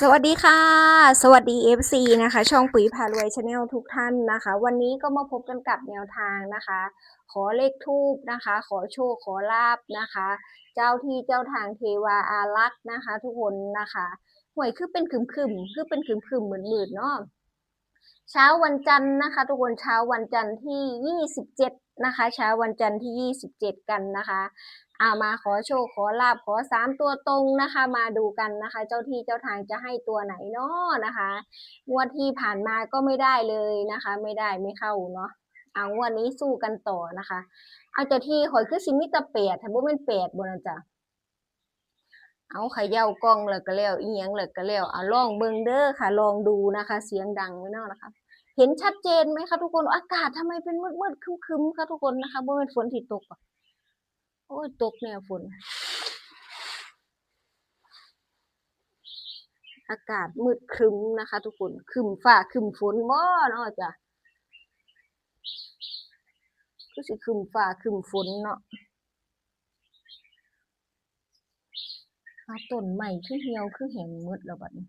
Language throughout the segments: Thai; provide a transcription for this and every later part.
สวัสดีค่ะ สวัสดี FC นะคะ ช่องปุ๋ยพารวยชาแนลทุกท่านนะคะ วันนี้ก็มาพบกันกับแนวทางนะคะ ขอเลขทูบนะคะ ขอโชคขอลาบนะคะ เจ้าที่เจ้าทางเทวาอารักษ์นะคะ ทุกคนนะคะหวยคือเป็นคึมๆคือเป็นคึมๆเหมือนๆเนาะเช้าวันจันทร์นะคะ ทุกคนเช้าวันจันทร์ที่ 27 นะคะเช้าวันจันทร์ที่ 27 กันนะคะอามาขอโชคขอลาบขอสามตัวตรงนะคะ มาดูกันนะคะ เจ้าที่เจ้าทางจะให้ตัวไหนเนาะนะคะงวดที่ผ่านมาก็ไม่ได้เลยนะคะ ไม่ได้ไม่เข้าเนาะเอางวดนี้สู้กันต่อนะคะ เอาเจ้าที่ข่อยคือสิมิตรแปดถ้าบ่เป็นเปดบนจ้ะ เอาเขย่ากล้องเลยก็แล้วอีหยังเลยก็แล้วเอาลองเบิ่งเด้อค่ะ ลองดูนะคะ เสียงดังไว้เนาะนะคะ เห็นชัดเจนไหมคะทุกคนอากาศทำไมเป็นมืดๆครึ้มคะทุกคนนะคะบ่เป็นฝนที่ตกอะโอ้ยตกแนวฝน อากาศมืดครึมนะคะ ทุกคนคึมฟ้าคึมฝนบ่เนาะจ้ะก็สิคึมฟ้าคึมฝนเนาะ อาต้นใหม่คือเหี่ยวคือแห้งหมดแล้วบัดนี้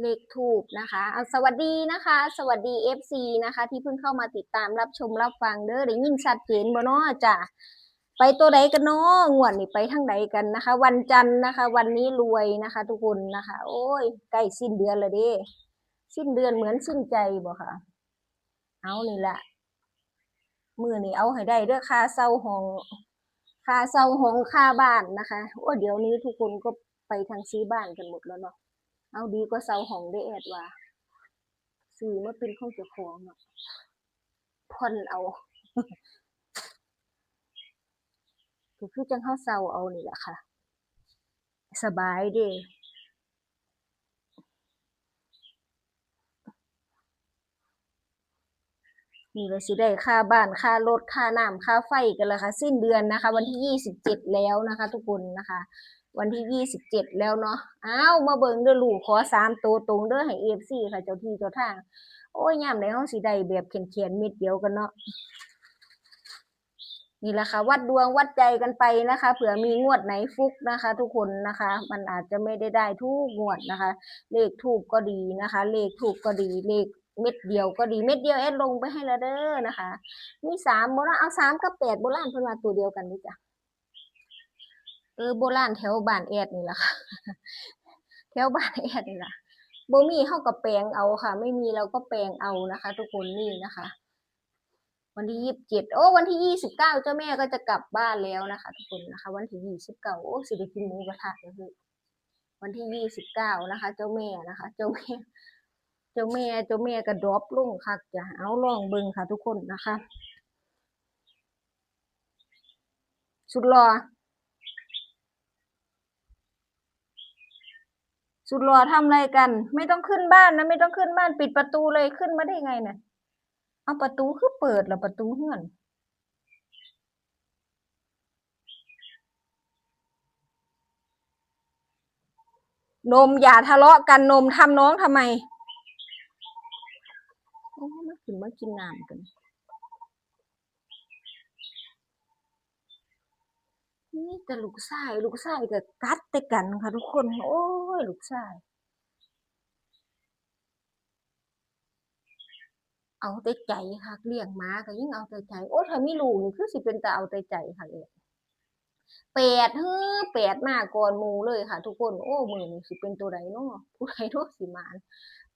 เลขทูบนะคะเอาสวัสดีนะคะ สวัสดี FC นะคะ ที่เพิ่งเข้ามาติดตามรับชมรับฟังเด้อได้ยินชัดเจนบ่เนาะจ้ะ ไปตัวใดกันเนาะงวดนี้ไปทางใดกันนะคะ วันจันทร์นะคะ วันนี้รวยนะคะ ทุกคนนะคะ โอ้ยใกล้สิ้นเดือนแล้วเด้สิ้นเดือนเหมือนสิ้นใจบ่ค่ะ เอานี่แหละมือนี่เอาให้ได้เด้อค่าเช่าห้องค่าเช่าห้องค่าบ้านนะคะโอ้เดี๋ยวนี้ทุกคนก็ไปทางซื้อบ้านกันหมดแล้วเนาะเอาดีกว่าเซาห้องได้แอดว่าซื้อมาเป็นของเจ้าของเนาะผ่อนเอา ก็คือจังเฮาเซาเอานี่แหละค่ะ สบายเด้นี่ก็สิได้ค่าบ้านค่ารถค่าน้ำค่าไฟกันแล้วค่ะสิ้นเดือนนะคะ วันที่ยี่สิบเจ็ดแล้วนะคะ ทุกคนนะคะ วันที่ยี่สิบเจ็ดแล้วเนาะอ้าวมาเบิ่งเด้อลูกขอสามตัวตรงเด้อให้เอฟซีค่ะเจ้าที่เจ้าทาง โอ้ยยามใดเฮาสิได้แบบเขียนๆเม็ดเดียวกันเนาะ นี่แหละค่ะวัดดวงวัดใจกันไปนะคะ เผื่อมีงวดไหนฟุกนะคะ ทุกคนนะคะ มันอาจจะไม่ได้ได้ทุกงวดนะคะ เลขถูกก็ดีนะคะ เลขถูกก็ดีเลขเม็ดเดียวก็ดีเม็ดเดียวแอดลงไปให้แล้วเด้อนะคะ มีสามโบราณเอาสามกับแปดโบราณเพิ่นมาตัวเดียวกันนี่จ้ะเออโบราณแถวบ้านแอดนี่แหละค่ะแถวบ้านแอดนี่แหล่ะบ่มีเฮาก็แปลงเอาค่ะ ไม่มีเราก็แปลงเอานะคะ ทุกคนนี่นะคะ วันที่ยี่สิบเจ็ดโอ้วันที่ยี่สิบเก้าเจ้าแม่ก็จะกลับบ้านแล้วนะคะ ทุกคนนะคะ วันที่ยี่สิบเก้าโอ้สิได้กินหมูกระทะแล้วคือวันที่ยี่สิบเก้านะคะ เจ้าแม่นะคะ เจ้าแม่เจ้าแม่เจ้าแม่ก็ดรอปลงค่ะจะเอาลองเบิงค่ะ ทุกคนนะคะ สุดรอสุดหล่อทำอะไรกัน ไม่ต้องขึ้นบ้านนะ ไม่ต้องขึ้นบ้านปิดประตูเลยขึ้นมาได้ไงเนี่ย เอาประตูคือเปิดแล้วประตูเฮือนนมอย่าทะเลาะกันนมทำน้องทำไมโอ้มากินมากินน้ำกันนี่แต่ลูกชาย ลูกชายก็กัดแต่กันค่ะทุกคน โอ้ย ลูกชาย เอาแต่ใจค่ะเลี้ยงหมาก็ยิ่งเอาแต่ใจ โอ้ถ้ามีลูกนี่คือสิเป็นแต่เอาแต่ใจค่ะเอ้ยแปดเฮ้อแปดมาก่อนมูเลยค่ะ ทุกคนโอ้มือนี่สิเป็นตัวใดเนาะผู้ใดเนาะสิมาน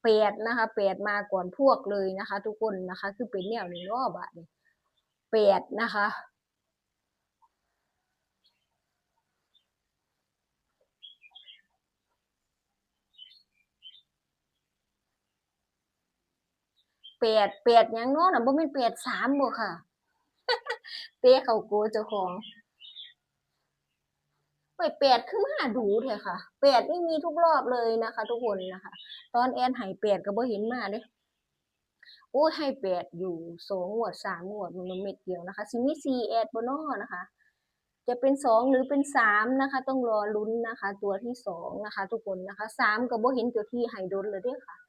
แปดนะคะแปดมาก่อนพวกเลยนะคะ ทุกคนนะคะ คือเป็นแนวนี้เนาบัดนี้แปดนะคะ แปดแปดยังเนาะน่ะบ่แม่นแปดสามบ่ค่ะ เตะเข้าโกเจ้าของโอ้ยแปดคือมาดูแท้ค่ะแปดนี่มีทุกรอบเลยนะคะ ทุกคนนะคะ ตอนแอนให้แปดก็บ่เห็นมาเด้โอ้ยให้แปดอยู่สองงวดสามงวดมันเม็ดเดียวนะคะสิมีสี่แอดบ่เนาะนะคะ จะเป็นสองหรือเป็นสามนะคะ ต้องรอลุ้นนะคะ ตัวที่สองนะคะ ทุกคนนะคะสามกับโบเห็นตัวที่ไฮโดนเลยเด้อค่ะ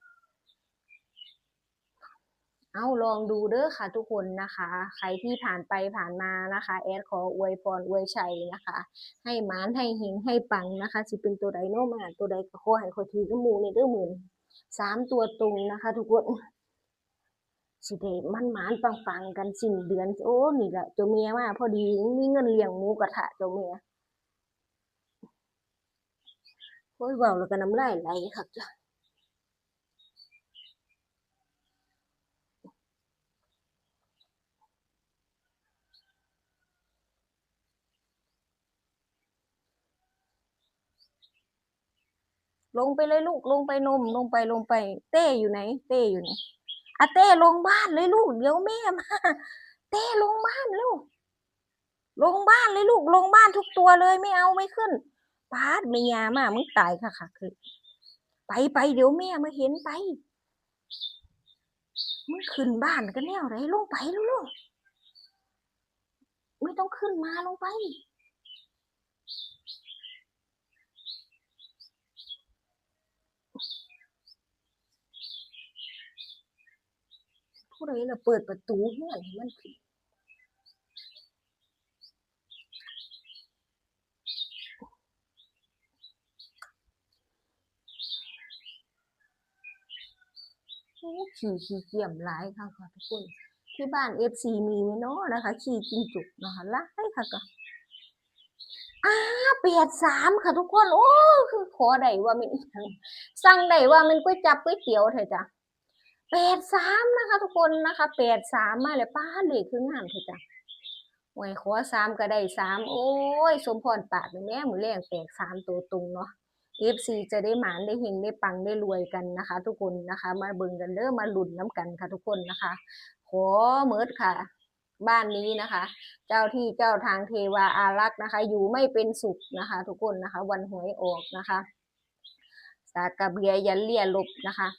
เอาลองดูเด้อค่ะทุกคนนะคะ ใครที่ผ่านไปผ่านมานะคะ แอดขออวยพรอวยชัยนะคะ ให้หมานให้เฮงให้ปังนะคะสิเป็นตัวใดโน้มาตัวใดก็ขอให้คอยถือกระมูในเด้อหมื่นสามตัวตรงนะคะ ทุกคนสิเดมันหมานปังปังๆกันสิ้นเดือน โอ้นี่แหละเจ้าเมียมาพอดีมีเงินเลี้ยงหมูกระทะเจ้าเมียโอ้ยเบาแล้วก็น้ำลายไหลค่ะจ้ะ ลงไปเลยลูกลงไปนมลงไปลงไป เต้อยู่ไหน เต้อยู่ไหนอะเต้ลงบ้านเลยลูก เดี๋ยวแม่มาเต้ลงบ้านลูกลงบ้านเลยลูกลงบ้านทุกตัวเลยไม่เอาไม่ขึ้นปาดเมียมามึงตายค่ะค่ะคือไปไปเดี๋ยวแม่มาเห็นไปมึงขึ้นบ้านกันแนวไรลงไปลูกไม่ต้องขึ้นมาลงไป ผู้ใดล่ะเปิดประตูเฮือนให้มันขึ้นขี่ขี่เกี่ยมหลายค่ะค่ะทุกคน ที่บ้านเอฟซีมีไหมเนาะนะคะ ขี่จิงจุกนะคะหลายค่ะก็อ้าเปียดสามค่ะทุกคน โอ้ คือขอได้ว่ามันสั่งได้ว่ามันก๋วยจับก๋วยเตี๋ยวเถอะจ้ะ แปดสามนะคะทุกคนนะคะแปดสามมาเลยป้าเลยคืองามเถอะจ้ะหวยขอสามก็ได้สามโอ้ย สมพรปากแม่หมือแรงแตกสามตัวตรงเนาะเอฟซีจะได้หมานได้เฮงได้ปังได้รวยกันนะคะ ทุกคนนะคะ มาเบิ่งกันเด้อมาหลุนน้ำกันค่ะทุกคนนะคะ ขอเมิดค่ะ บ้านนี้นะคะ เจ้าที่เจ้าทางเทวาอารักษ์นะคะ อยู่ไม่เป็นสุขนะคะ ทุกคนนะคะ วันหวยออกนะคะ สากกระเบียยันเลี่ยลบนะคะ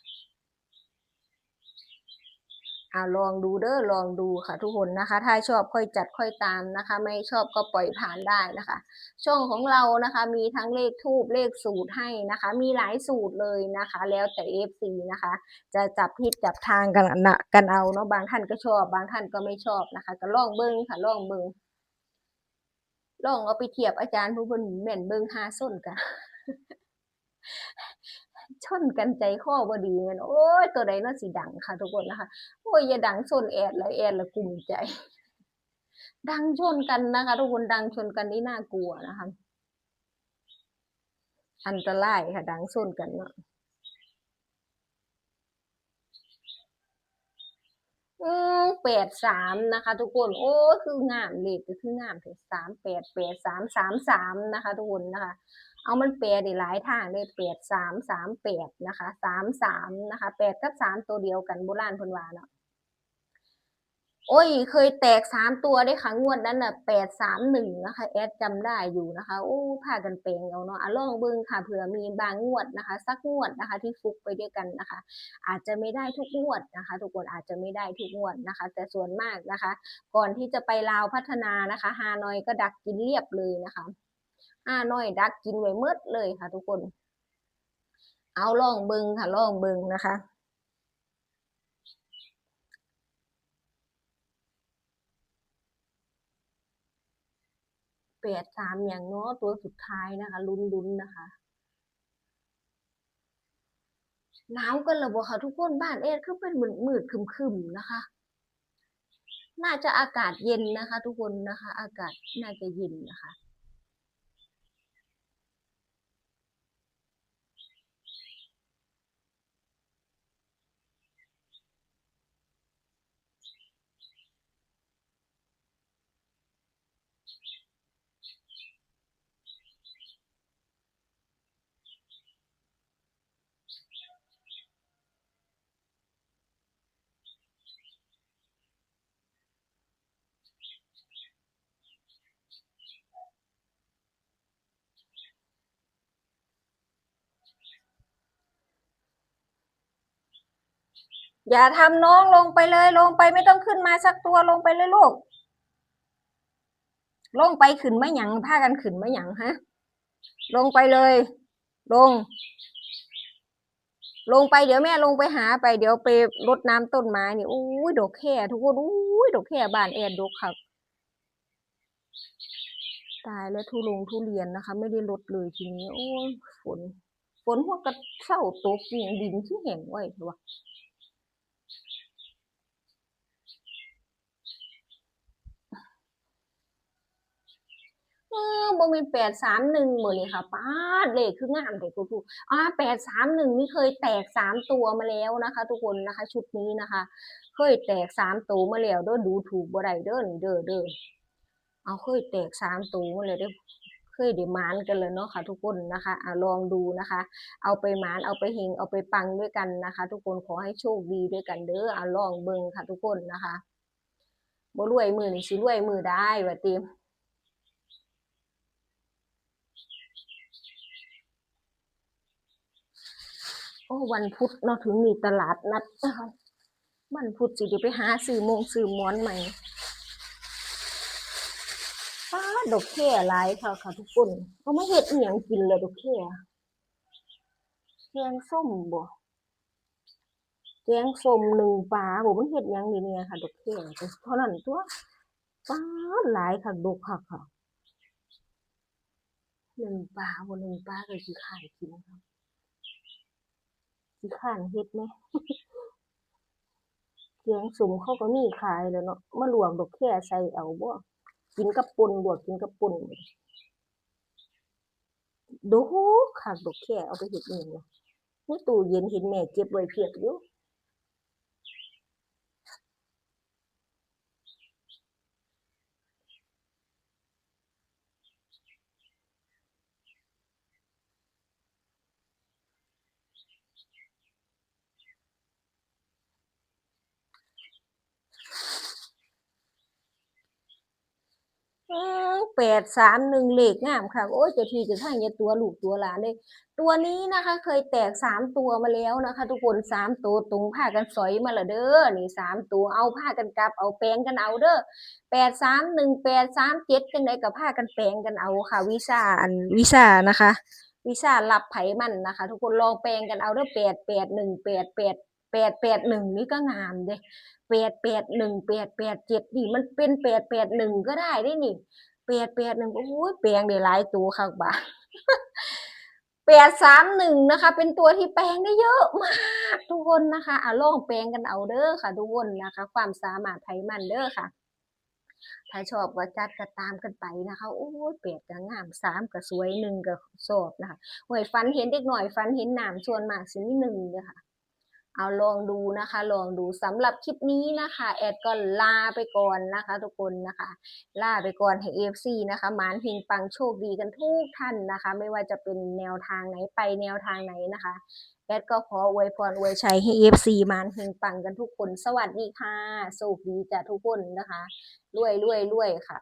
อ่าลองดูเด้อลองดูค่ะทุกคนนะคะ ถ้าชอบค่อยจัดค่อยตามนะคะ ไม่ชอบก็ปล่อยผ่านได้นะคะ ช่องของเรานะคะ มีทั้งเลขทูบเลขสูตรให้นะคะ มีหลายสูตรเลยนะคะ แล้วแต่ FC นะคะ จะจับพิษจับทางกันนะกันเอาเนาะบางท่านก็ชอบ บางท่านก็ไม่ชอบนะคะ ก็ลองเบิ้งค่ะลองเบิ้งลองเอาไปเทียบอาจารย์ผู้เพิ่นแม่นเบิ้งหาส้นกัน ชนกันใจข้อบ่ดีแม่นโอ้ยตัวใดเนาสิดังค่ะ ทุกคนนะคะ โอ้ยอย่าดังชนแอดเลยแอดละกลุ่มใจ ดังชนกันนะคะ ทุกคนดังชนกันนี่น่ากลัวนะคะ อันตรายค่ะ ดังชนกันเนาะอืมแปดสามนะคะ ทุกคน โอ้คืองามเลขก็คืองามเถอะสามแปดแปดสามสามสามนะคะ ทุกคนนะคะ เอามันแปลได้หลายทางเลยแปดสามสามแปดนะคะสามสามนะคะแปดกับสามตัวเดียวกันโบราณพนวาเนาะโอ้ย เคยแตกสามตัวได้ค่ะงวดนั้นน่ะแปดสามหนึ่งนะคะ แอดจำได้อยู่นะคะโอ้พากันแปลงเอาเนาะอะลองเบิ่งค่ะเผื่อมีบางงวดนะคะ สักงวดนะคะ ที่ฟุกไปด้วยกันนะคะ อาจจะไม่ได้ทุกงวดนะคะ ทุกคนอาจจะไม่ได้ทุกงวดนะคะ แต่ส่วนมากนะคะ ก่อนที่จะไปลาวพัฒนานะคะฮานอยก็ดักกินเรียบเลยนะคะ ห้าน้อยดักกินไว้มืดเลยค่ะ ทุกคน เอาลองเบิงค่ะลองเบิงนะคะแปดสามอย่างเนาะตัวสุดท้ายนะคะ ลุ้นๆนนะคะหนาวกันล้วบ่ค่ะทุกคนบ้านเอ็ดคือเป็นมืดมืดๆคึมๆนะคะ น่าจะอากาศเย็นนะคะ ทุกคนนะคะ อากาศน่าจะเย็นนะคะ อย่าทำน้องลงไปเลยลงไปไม่ต้องขึ้นมาสักตัวลงไปเลยลูก ลงไปขึ้นไม่หยังพากันขึ้นไม่หยังฮะ ลงไปเลย ลง ลงไปเดี๋ยวแม่ลงไปหาไปเดี๋ยวไปรดน้ำต้นไม้นี่อุ้ยดอกแค่ทุกคนอุ้ยดอกแค่บานแอดดกครับตายแล้วทุลงทุเรียนนะคะ ไม่ได้ลดเลยทีนี้ โอ้ยฝน ฝนพวกระเศร้าตกอย่างดินที่แห้งไว้เถอะวะเออ บ่เป็นแปดสามหนึ่งหมดเลยค่ะป้าดเลขคืองามแต่กูถูกอ่าแปดสามหนึ่งนี่เคยแตกสามตัวมาแล้วนะคะ ทุกคนนะคะ ชุดนี้นะคะ เคยแตกสามตัวมาแล้วเด้อดูถูกบ่ได้เด้อนี่เด้อเด้อเอาเคยแตกสามตัวมาเลยเด้อเคยได้หมานกันเลยเนาะค่ะ ทุกคนนะคะอ่าลองดูนะคะ เอาไปมานเอาไปเฮงเอาไปปังด้วยกันนะคะ ทุกคนขอให้โชคดีด้วยกันเด้ออ่าลองเบิ่งค่ะ ทุกคนนะคะบ่รวยมือนี่สิรวยมือได้ว่าติ โอ้วันพุธเนาะถึงมีตลาดนัดนะคะวันพุธสิเดี๋ยวไปหาซื้อมงซื้อม้วนใหม่ป้าดอกแค่หลายค่ะค่ะทุกคนเอามาเฮ็ดอียงกินเลยดอกแค่แกงส้มบ่แกงส้มหนึ่งปลาบ่มันเฮ็ดหยังดีเนี่ยค่ะดอกแค่เท่านั้นตัวป้าหลายค่ะดอกค่ะค่ะหนึ่งปลาบ่หนึ่งปลาก็สิขายกินครับ สิข้านเฮ็ดไหมเกียงสุ่มเขาก็มีขายแล้วเนาะมาลวงดอกแค่ใส่เอาบ่กินกับป่นบวกกินกับป่นดูคักดอกแค่เอาไปเฮ็ดเองนะในตู้เย็นเห็นแม่เก็บไว้เพียบอยู่ แปดสามหนึ่งเลขงามค่ะ โอ้ยเจ้าที่เจะทางอย่ตัวลูกตัวหลานเลย ตัวนี้นะคะ เคยแตกสามตัวมาแล้วนะคะ ทุกคนสามตัวตรงผ้ากันสอยมาละเด้อนี่สามตัวเอาผ้ากันกลับเอาแปลงกันเอาเด้อแปดสามหนึ่งแปดสามเจ็ดจังไดกับผ้ากันแปลงกันเอาค่ะ วิชาอันวิชานะคะวิชารับไผมันนะคะ ทุกคนลองแปลงกันเอาเด้อแปดแปดหนึ่งแปดแปดแปดแปดหนึ่งนี่ก็งามเด้แปดแปดหนึ่งแปดแปดเจ็ดนี่มันเป็นแปดแปดหนึ่งก็ได้ได้นี่ แปดแปดหนึ่งโอ้ยแปลงได้หลายตัวค่ะบ่าแปดสามหนึ่งนะคะ เป็นตัวที่แปลงได้เยอะมากทุกคนนะคะอะลองแปลงกันเอาเด้อค่ะ ทุกคนนะคะ ความสามารถไทยมันเด้อค่ะถ้าชอบก็จัดก็ตามกันไปนะคะโอ้ยแปดก็งามสามก็สวยหนึ่งก็สอบนะคะหวยฟันเห็นเด็กหน่อยฟันเห็นหนามชวนมากสินหนึ่งเลยค่ะ เอาลองดูนะคะ ลองดูสำหรับคลิปนี้นะคะ แอดก็ลาไปก่อนนะคะ ทุกคนนะคะ ลาไปก่อนให้ AFC นะคะหมานเฮงปังโชคดีกันทุกท่านนะคะ ไม่ว่าจะเป็นแนวทางไหนไปแนวทางไหนนะคะ แอดก็ขออวยพรอวยชัยให้ AFC หมานเฮงปังกันทุกคน สวัสดีค่ะโชคดีจ้ะทุกคนนะคะรวยรวยรวยค่ะ